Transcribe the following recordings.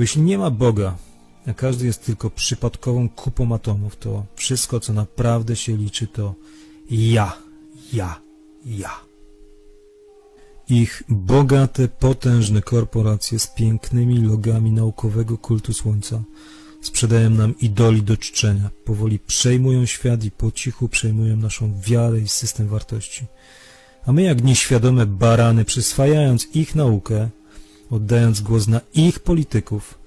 Bo jeśli nie ma Boga, a każdy jest tylko przypadkową kupą atomów, to wszystko, co naprawdę się liczy, to ja, ja, ja. Ich bogate, potężne korporacje z pięknymi logami naukowego kultu słońca sprzedają nam idoli do czczenia, powoli przejmują świat i po cichu przejmują naszą wiarę i system wartości. A my jak nieświadome barany, przyswajając ich naukę, oddając głos na ich polityków,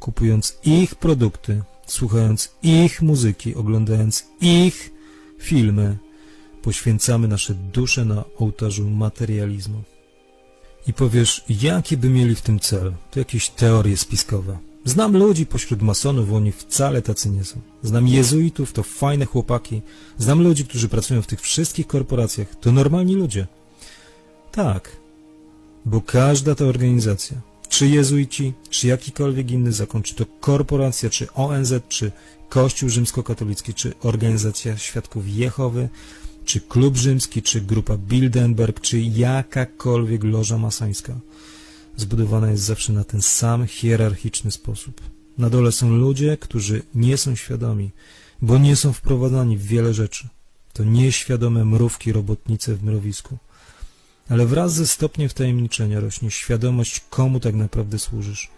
kupując ich produkty, słuchając ich muzyki, oglądając ich filmy, poświęcamy nasze dusze na ołtarzu materializmu. I powiesz, jaki by mieli w tym cel? To jakieś teorie spiskowe. Znam ludzi pośród masonów, oni wcale tacy nie są. Znam jezuitów, to fajne chłopaki. Znam ludzi, którzy pracują w tych wszystkich korporacjach. To normalni ludzie. Tak, bo każda ta organizacja, czy jezuici, czy jakikolwiek inny zakon, czy to korporacja, czy ONZ, czy Kościół rzymskokatolicki, czy Organizacja Świadków Jehowy, czy Klub Rzymski, czy Grupa Bilderberg, czy jakakolwiek loża masońska, zbudowana jest zawsze na ten sam hierarchiczny sposób. Na dole są ludzie, którzy nie są świadomi, bo nie są wprowadzani w wiele rzeczy. To nieświadome mrówki robotnice w mrowisku. Ale wraz ze stopniem wtajemniczenia rośnie świadomość, komu tak naprawdę służysz.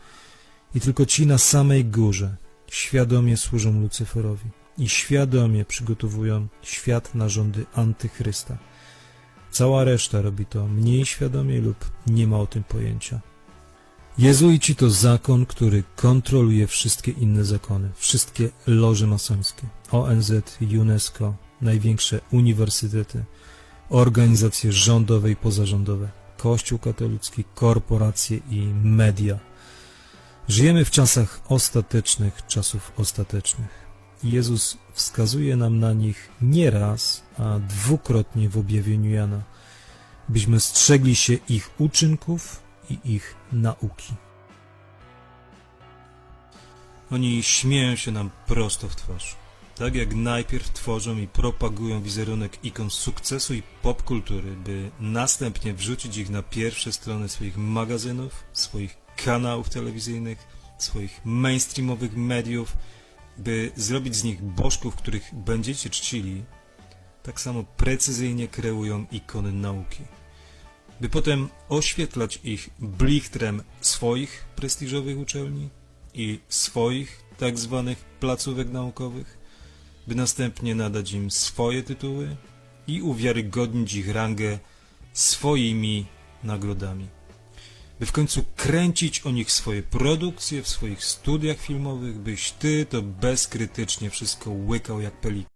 I tylko ci na samej górze świadomie służą Lucyferowi i świadomie przygotowują świat na rządy antychrysta. Cała reszta robi to mniej świadomie lub nie ma o tym pojęcia. Jezuici to zakon, który kontroluje wszystkie inne zakony, wszystkie loże masońskie, ONZ, UNESCO, największe uniwersytety, organizacje rządowe i pozarządowe, Kościół katolicki, korporacje i media. Żyjemy w czasach ostatecznych, czasów ostatecznych. Jezus wskazuje nam na nich nie raz, a dwukrotnie w objawieniu Jana, byśmy strzegli się ich uczynków i ich nauki. Oni śmieją się nam prosto w twarz. Tak jak najpierw tworzą i propagują wizerunek ikon sukcesu i popkultury, by następnie wrzucić ich na pierwsze strony swoich magazynów, swoich kanałów telewizyjnych, swoich mainstreamowych mediów, by zrobić z nich bożków, których będziecie czcili, tak samo precyzyjnie kreują ikony nauki. By potem oświetlać ich blichtrem swoich prestiżowych uczelni i swoich tak zwanych placówek naukowych, by następnie nadać im swoje tytuły i uwiarygodnić ich rangę swoimi nagrodami. By w końcu kręcić o nich swoje produkcje w swoich studiach filmowych, byś ty to bezkrytycznie wszystko łykał jak pelikan.